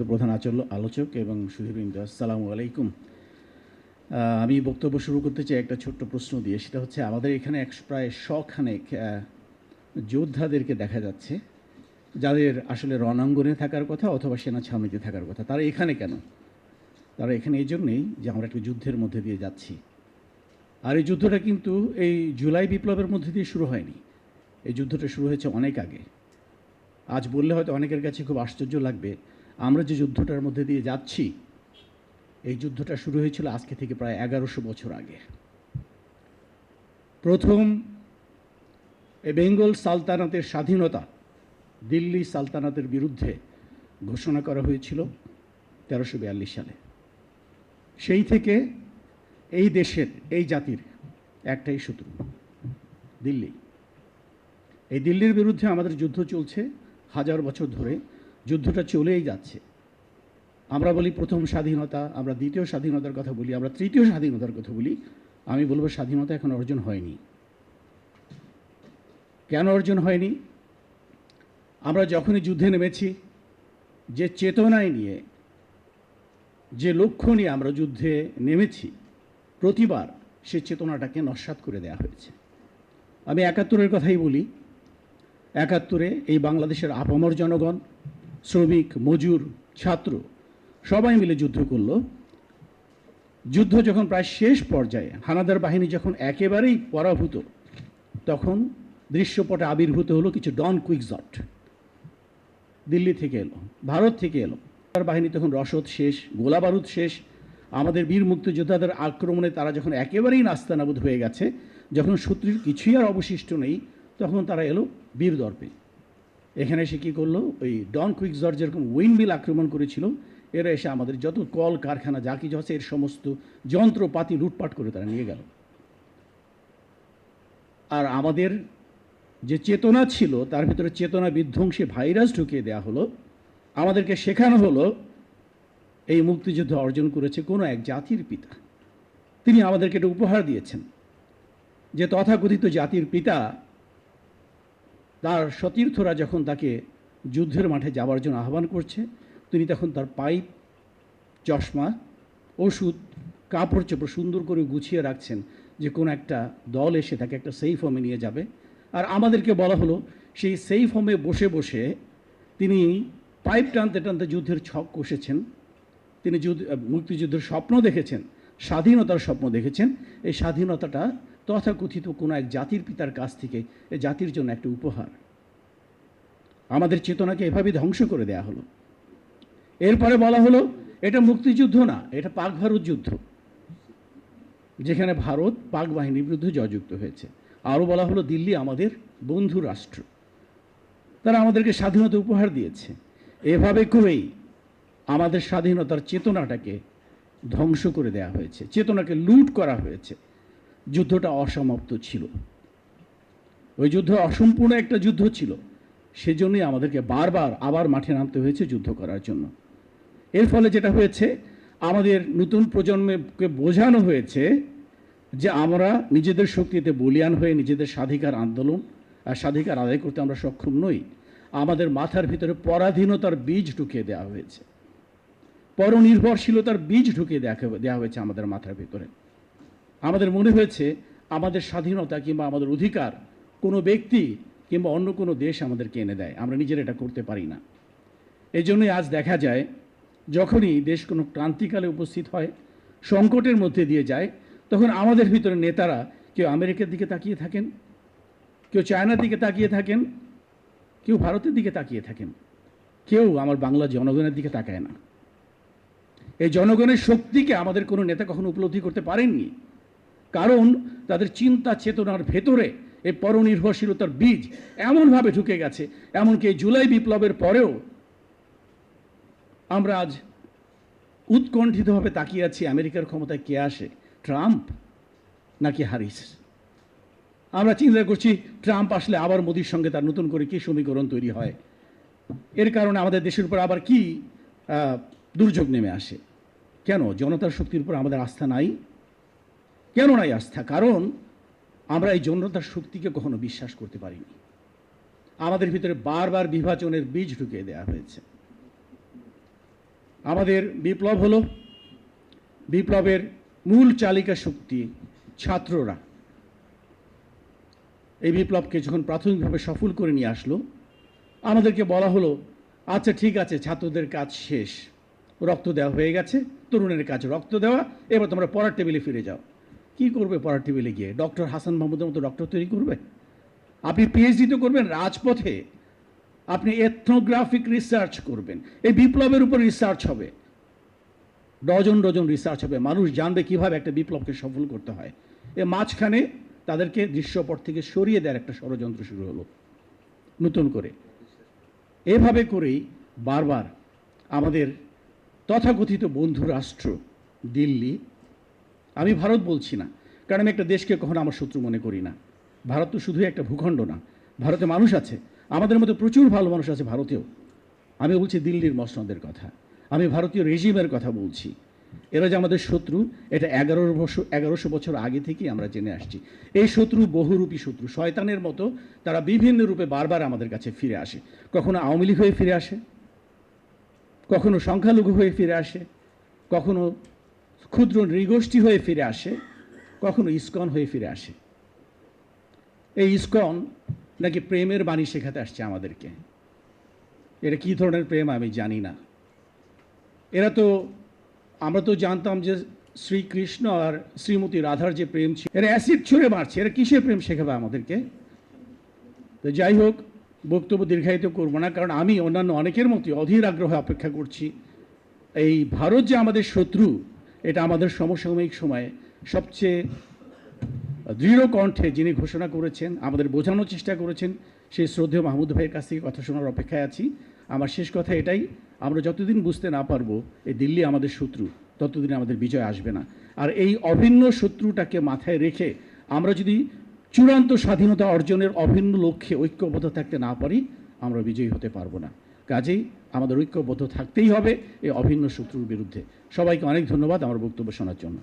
সম্মানিত প্রধান আচল- আলোচক এবং সুধীবৃন্দ, আসসালামু আলাইকুম। আমি বক্তব্য শুরু করতে চাই একটা ছোট্ট প্রশ্ন দিয়ে, সেটা হচ্ছে আমাদের এখানে এক প্রায় শখানেক যোদ্ধাদেরকে দেখা যাচ্ছে, যাদের আসলে রণাঙ্গনে থাকার কথা অথবা সেনা ছাউনিতে থাকার কথা। তারা এখানে কেন? তারা এখানে এই জন্যেই যে আমরা একটা যুদ্ধের মধ্যে দিয়ে যাচ্ছি। আর এই যুদ্ধটা কিন্তু এই জুলাই বিপ্লবের মধ্যে দিয়ে শুরু হয়নি। এই যুদ্ধটা শুরু হয়েছে অনেক আগে। আজ বললে হয়তো অনেকের কাছে খুব আশ্চর্য লাগবে আমরা যে যুদ্ধটার মধ্যে দিয়ে যাচ্ছি, এই যুদ্ধটা শুরু হয়েছিল আজকে থেকে প্রায় এগারোশো বছর আগে। প্রথম এই বেঙ্গল সালতানাতের স্বাধীনতা দিল্লি সালতানাতের বিরুদ্ধে ঘোষণা করা হয়েছিল তেরোশো বিয়াল্লিশ সালে। সেই থেকে এই দেশের, এই জাতির একটাই শত্রু, দিল্লি। এই দিল্লির বিরুদ্ধে আমাদের যুদ্ধ চলছে হাজার বছর ধরে। যুদ্ধটা চলেই যাচ্ছে। আমরা বলি প্রথম স্বাধীনতা, আমরা দ্বিতীয় স্বাধীনতার কথা বলি, আমরা তৃতীয় স্বাধীনতার কথা বলি, আমি বলব স্বাধীনতা এখন অর্জন হয়নি। কেন অর্জন হয়নি? আমরা যখনই যুদ্ধে নেমেছি, যে চেতনায় নিয়ে, যে লক্ষ্য নিয়ে আমরা যুদ্ধে নেমেছি, প্রতিবার সে চেতনাটাকে নস্বাত করে দেওয়া হয়েছে। আমি একাত্তরের কথাই বলি। একাত্তরে এই বাংলাদেশের আপামর জনগণ শ্রমিক, মজুর, ছাত্র, সবাই মিলে যুদ্ধ করল। যুদ্ধ যখন প্রায় শেষ পর্যায়ে, হানাদার বাহিনী যখন একেবারেই পরাভূত, তখন দৃশ্যপটে আবির্ভূত হলো কিছু ডন কুইকজট। দিল্লি থেকে এলো, ভারত থেকে এলো। তার বাহিনী তখন রসদ শেষ গোলা বারুদ শেষ। আমাদের বীর মুক্তিযোদ্ধাদের আক্রমণে তারা যখন একেবারেই নাস্তানাবুদ হয়ে গেছে, যখন শত্রুর কিছুই আর অবশিষ্ট নেই, তখন তারা এলো বীর দর্পে এখানে এসে কী করল? ওই ডন কুইকজট যেরকম উইন্ডমিল আক্রমণ করেছিল, এরা এসে আমাদের যত কল, কারখানা, যা কিছু আছে, এর সমস্ত যন্ত্রপাতি লুটপাট করে তারা নিয়ে গেল। আর আমাদের যে চেতনা ছিল, তার ভিতরে চেতনা বিধ্বংসী ভাইরাস ঢুকিয়ে দেওয়া হলো। আমাদেরকে শেখানো হলো, এই মুক্তিযুদ্ধ অর্জন করেছে কোনো এক জাতির পিতা। তিনি আমাদেরকে এটা উপহার দিয়েছেন যে তথাকথিত জাতির পিতা তার সতীর্থরা যখন তাকে যুদ্ধের মাঠে যাওয়ার জন্য আহ্বান করছে, তিনি তখন তার পাইপ, চশমা, ওষুধ, কাপড় চোপড় সুন্দর করে গুছিয়ে রাখছেন যে কোনো একটা দল এসে তাকে একটা সেফ হোমে নিয়ে যাবে। আর আমাদেরকে বলা হলো, সেই সেফ হোমে বসে বসে তিনি পাইপ টানতে টানতে যুদ্ধের ছক কষেছেন। তিনি যুদ্ধ, মুক্তিযুদ্ধের স্বপ্ন দেখেছেন, স্বাধীনতার স্বপ্ন দেখেছেন। এই স্বাধীনতাটা তথাকথিত কোনো এক জাতির পিতার কাছ থেকে এই জাতির জন্য একটা উপহার। আমাদের চেতনাকে এভাবে ধ্বংস করে দেয়া হলো। এরপরে বলা হলো, এটা মুক্তিযুদ্ধ না, এটা পাক ভারত যুদ্ধ। যেখানে ভারত পাক বাহিনীর বিরুদ্ধে জয়যুক্ত হয়েছে। আরও বলা হলো, দিল্লি আমাদের বন্ধু রাষ্ট্র। তারা আমাদেরকে স্বাধীনতা উপহার দিয়েছে। এভাবে করেই আমাদের স্বাধীনতার চেতনাটাকে ধ্বংস করে দেওয়া হয়েছে। চেতনাকে লুট করা হয়েছে। যুদ্ধটা অসমাপ্ত ছিল। ওই যুদ্ধ অসম্পূর্ণ একটা যুদ্ধ ছিল। সেজন্যই আমাদেরকে বারবার আবার মাঠে নামতে হয়েছে যুদ্ধ করার জন্য। এর ফলে যেটা হয়েছে, আমাদের নতুন প্রজন্মকে বোঝানো হয়েছে যে আমরা নিজেদের শক্তিতে বলিয়ান হয়ে নিজেদের স্বাধিকার আন্দোলন আর স্বাধিকার আদায় করতে আমরা সক্ষম নই। আমাদের মাথার ভিতরে পরাধীনতার বীজ ঢুকিয়ে দেওয়া হয়েছে। পরনির্ভরশীলতার বীজ ঢুকিয়ে দেখা দেওয়া হয়েছে আমাদের মাথার ভিতরে। আমাদের মনে হয়েছে আমাদের স্বাধীনতা কিংবা আমাদের অধিকার কোনো ব্যক্তি কিংবা অন্য কোনো দেশ আমাদেরকে এনে দেয়। আমরা নিজেরা এটা করতে পারি না। এই জন্যই আজ দেখা যায়, যখনই দেশ কোনো ক্রান্তিকালে উপস্থিত হয়, সংকটের মধ্যে দিয়ে যায়, তখন আমাদের ভিতরে নেতারা কেউ আমেরিকার দিকে তাকিয়ে থাকেন, কেউ চায়নার দিকে তাকিয়ে থাকেন, কেউ ভারতের দিকে তাকিয়ে থাকেন। কেউ আমার বাংলা জনগণের দিকে তাকায় না। এই জনগণের শক্তিকে আমাদের কোনো নেতা কখনো উপলব্ধি করতে পারেননি। কারণ তাদের চিন্তা চেতনার ভেতরে এই পরনির্ভরশীলতার বীজ এমনভাবে ঢুকে গেছে, এমনকি জুলাই বিপ্লবের পরেও আমরা আজ উৎকণ্ঠিতভাবে তাকিয়ে আছি আমেরিকার ক্ষমতায় কে আসে, ট্রাম্প নাকি হারিস? আমরা চিন্তা করছি ট্রাম্প আসলে আবার মোদির সঙ্গে তার নতুন করে কী সমীকরণ তৈরি হয়? এর কারণে আমাদের দেশের উপর আবার কি দুর্যোগ নেমে আসে? কেন? জনতার শক্তির উপর আমাদের আস্থা নাই? কেন নাই আস্থা? কারণ আমরা এই জনতার শক্তিকে কখনো বিশ্বাস করতে পারিনি। আমাদের ভিতরে বারবার বিভাজনের বীজ ঢুকিয়ে দেওয়া হয়েছে। আমাদের বিপ্লব হলো, বিপ্লবের মূল চালিকা শক্তি ছাত্ররা। এই বিপ্লবকে যখন প্রাথমিকভাবে সফল করে নিয়ে আসলো, আমাদেরকে বলা হলো আচ্ছা ঠিক আছে, ছাত্রদের কাজ শেষ। রক্ত দেওয়া হয়ে গেছে, তরুণের কাছে রক্ত দেওয়া, এবার তোমরা পড়ার টেবিলে ফিরে যাও। কি করবে পড়ার টেবিলে গিয়ে? ডক্টর হাসান মাহমুদের মতো ডক্টর তৈরি করবে? আপনি পিএইচডি তো করবেন রাজপথে। আপনি এথনোগ্রাফিক রিসার্চ করবেন। এই বিপ্লবের উপর রিসার্চ হবে। ডজন ডজন রিসার্চ হবে। মানুষ জানবে কীভাবে একটা বিপ্লবকে সফল করতে হয়। এ মাঝখানে তাদেরকে দৃশ্যপট থেকে সরিয়ে দেওয়ার একটা ষড়যন্ত্র শুরু হলো। নতুন করে। এভাবে করেই বারবার আমাদের তথাকথিত বন্ধু রাষ্ট্র দিল্লি আমি ভারত বলছি না, কারণ আমি একটা দেশকে কখনো আমার শত্রু মনে করি না। ভারত তো শুধু একটা ভূখণ্ড না। ভারতে মানুষ আছে, আমাদের মধ্যে প্রচুর ভালো মানুষ আছে ভারতেও। আমি বলছি দিল্লির মসনদের কথা। আমি ভারতীয় রেজিমের কথা বলছি। এরা যে আমাদের শত্রু, এটা এগারো বছর এগারোশো বছর আগে থেকেই আমরা জেনে আসছি। এই শত্রু বহুরূপী শত্রু। শয়তানের মতো তারা বিভিন্ন রূপে বারবার আমাদের কাছে ফিরে আসে। কখনো আওয়ামী লীগ হয়ে ফিরে আসে, কখনো সংখ্যালঘু হয়ে ফিরে আসে, কখনো ক্ষুদ্র নৃগোষ্ঠী হয়ে ফিরে আসে, কখনো ইস্কন হয়ে ফিরে আসে। এই ইস্কন নাকি প্রেমের বাণী শেখাতে আসছে আমাদেরকে। এটা কী ধরনের প্রেম আমি জানি না। এরা তো, আমরা তো জানতাম যে শ্রীকৃষ্ণ আর শ্রীমতী রাধার যে প্রেম ছিল, এরা অ্যাসিড ছুঁড়ে মারছে। এরা কিসের প্রেম শেখাবে আমাদেরকে? তো যাই হোক, বক্তব্য দীর্ঘায়িত করব না, কারণ আমি অন্যান্য অনেকের মতোই অধীর আগ্রহে অপেক্ষা করছি। এই ভারত যে আমাদের শত্রু এটা আমাদের সমসাময়িক সময়ে সবচেয়ে দৃঢ় কণ্ঠে যিনি ঘোষণা করেছেন, আমাদের বোঝানোর চেষ্টা করেছেন, সেই শ্রদ্ধেয় মাহমুদ ভাইয়ের কাছ থেকে কথা শোনার অপেক্ষায় আছি। আমার শেষ কথা এটাই, আমরা যতদিন বুঝতে না পারব এই দিল্লি আমাদের শত্রু, ততদিন আমাদের বিজয় আসবে না। আর এই অভিন্ন শত্রুটাকে মাথায় রেখে আমরা যদি চূড়ান্ত স্বাধীনতা অর্জনের অভিন্ন লক্ষ্যে ঐক্যবদ্ধ থাকতে না পারি, আমরা বিজয়ী হতে পারব না। কাজেই আমাদের ঐক্যবদ্ধ থাকতেই হবে এই অভিন্ন শত্রুর বিরুদ্ধে। সবাইকে অনেক ধন্যবাদ আমার বক্তব্য শোনার জন্য।